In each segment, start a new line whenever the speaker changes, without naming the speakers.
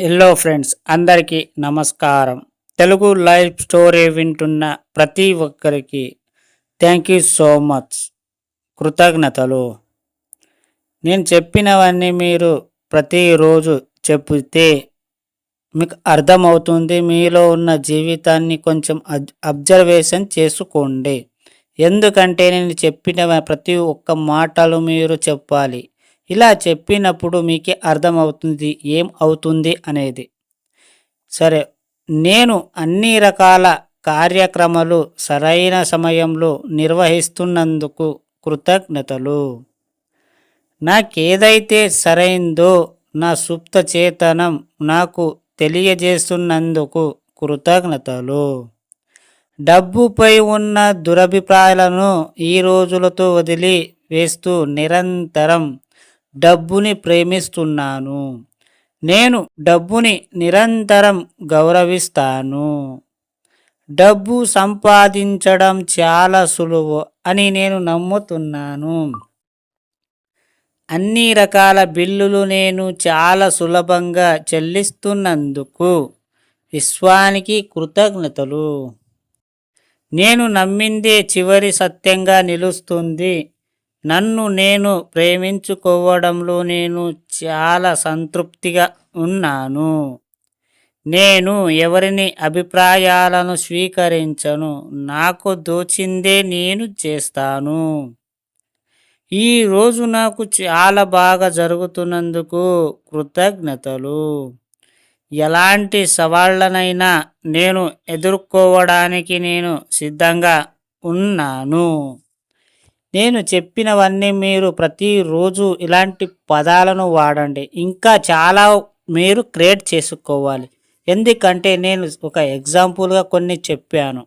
Hello friends అందరికీ నమస్కారం. Telugu live story వింటున్న ప్రతి ఒక్కరికి థ్యాంక్ యూ సో మచ్ కృతజ్ఞతలు. నేను చెప్పినవన్నీ మీరు ప్రతిరోజు చెబితే మీకు అర్థమవుతుంది. మీలో ఉన్న జీవితాన్ని కొంచెం అబ్జర్వేషన్ చేసుకోండి. ఎందుకంటే నేను చెప్పిన ప్రతి ఒక్క మాటలు మీరు చెప్పాలి. ఇలా చెప్పినప్పుడు మీకే అర్థమవుతుంది ఏం అవుతుంది అనేది. సరే నేను అన్ని రకాల కార్యక్రమాలు సరైన సమయంలో నిర్వహిస్తున్నందుకు కృతజ్ఞతలు. నాకేదైతే సరైందో నా సుప్త చేతనం నాకు తెలియజేస్తున్నందుకు కృతజ్ఞతలు. డబ్బుపై ఉన్న దురభిప్రాయాలను ఈ రోజులతో వదిలి వేస్తూ నిరంతరం డబ్బుని ప్రేమిస్తున్నాను. నేను డబ్బుని నిరంతరం గౌరవిస్తాను. డబ్బు సంపాదించడం చాలా సులువు అని నేను నమ్ముతున్నాను. అన్ని రకాల బిల్లులు నేను చాలా సులభంగా చెల్లిస్తున్నందుకు విశ్వానికి కృతజ్ఞతలు. నేను నమ్మిందే చివరి సత్యంగా నిలుస్తుంది. నన్ను నేను ప్రేమించుకోవడంలో నేను చాలా సంతృప్తిగా ఉన్నాను. నేను ఎవరిని అభిప్రాయాలను స్వీకరించను నాకు దోచిందే నేను చేస్తాను. ఈరోజు నాకు చాలా బాగా జరుగుతున్నందుకు కృతజ్ఞతలు. ఎలాంటి సవాళ్ళనైనా నేను ఎదుర్కోవడానికి నేను సిద్ధంగా ఉన్నాను. నేను చెప్పినవన్నీ మీరు ప్రతిరోజు ఇలాంటి పదాలను వాడండి. ఇంకా చాలా మీరు క్రియేట్ చేసుకోవాలి. ఎందుకంటే నేను ఒక ఎగ్జాంపుల్గా కొన్ని చెప్పాను.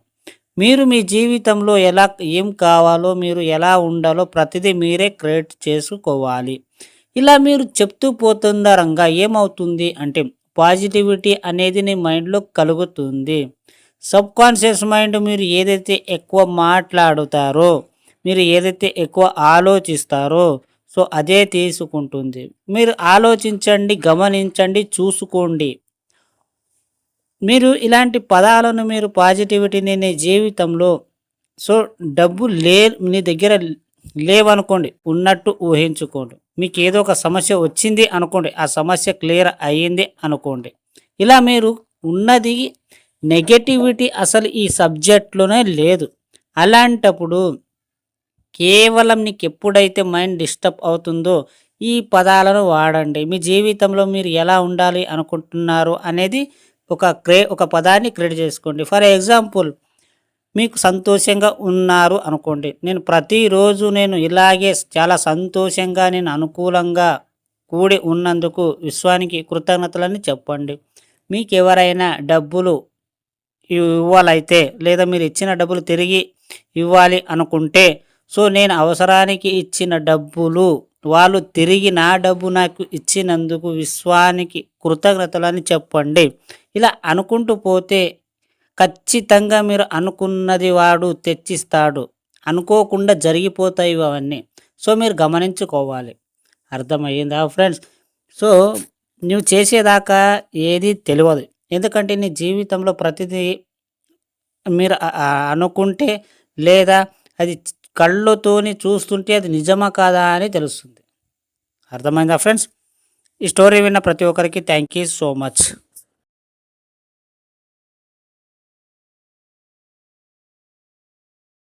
మీరు మీ జీవితంలో ఎలా ఏం కావాలో మీరు ఎలా ఉండాలో ప్రతిదీ మీరే క్రియేట్ చేసుకోవాలి. ఇలా మీరు చెప్తూ పోతుందరంగా ఏమవుతుంది అంటే పాజిటివిటీ అనేది నీ మైండ్లో కలుగుతుంది. సబ్కాన్షియస్ మైండ్ మీరు ఏదైతే ఎక్కువ మాట్లాడుతారో మీరు ఏదైతే ఎక్కువ ఆలోచిస్తారో సో అదే తీసుకుంటుంది. మీరు ఆలోచించండి గమనించండి చూసుకోండి. మీరు ఇలాంటి పదాలను మీరు పాజిటివిటీని నీ జీవితంలో సో డబ్బు లే మీ దగ్గర లేవనుకోండి ఉన్నట్టు ఊహించుకోండి. మీకు ఏదో ఒక సమస్య వచ్చింది అనుకోండి ఆ సమస్య క్లియర్ అయ్యింది అనుకోండి. ఇలా మీరు ఉన్నది నెగటివిటీ అసలు ఈ సబ్జెక్ట్లోనే లేదు. అలాంటప్పుడు కేవలం నీకు ఎప్పుడైతే మైండ్ డిస్టర్బ్ అవుతుందో ఈ పదాలను వాడండి. మీ జీవితంలో మీరు ఎలా ఉండాలి అనుకుంటున్నారు అనేది ఒక క్రే ఒక పదాన్ని క్రియేట్ చేసుకోండి. ఫర్ ఎగ్జాంపుల్ మీకు సంతోషంగా ఉన్నారు అనుకోండి. నేను ప్రతిరోజు నేను ఇలాగే చాలా సంతోషంగా నేను అనుకూలంగా కూడి ఉన్నందుకు విశ్వానికి కృతజ్ఞతలని చెప్పండి. మీకు ఎవరైనా డబ్బులు ఇవ్వాలైతే లేదా మీరు ఇచ్చిన డబ్బులు తిరిగి ఇవ్వాలి అనుకుంటే సో నేను అవసరానికి ఇచ్చిన డబ్బులు వాళ్ళు తిరిగి నా డబ్బు నాకు ఇచ్చినందుకు విశ్వానికి కృతజ్ఞతలని చెప్పండి. ఇలా అనుకుంటూ పోతే ఖచ్చితంగా మీరు అనుకున్నది వాడు తెచ్చిస్తాడు. అనుకోకుండా జరిగిపోతాయి అవన్నీ. సో మీరు గమనించుకోవాలి. అర్థమయ్యిందా ఫ్రెండ్స్? సో నువ్వు చేసేదాకా ఏది తెలియదు. ఎందుకంటే నీ జీవితంలో ప్రతిదీ మీరు అనుకుంటే లేదా అది కళ్ళతోని చూస్తుంటే అది నిజమా కాదా అని తెలుస్తుంది. అర్థమైందా ఫ్రెండ్స్? ఈ స్టోరీ విన్న ప్రతి ఒక్కరికి థ్యాంక్ యూ సో మచ్.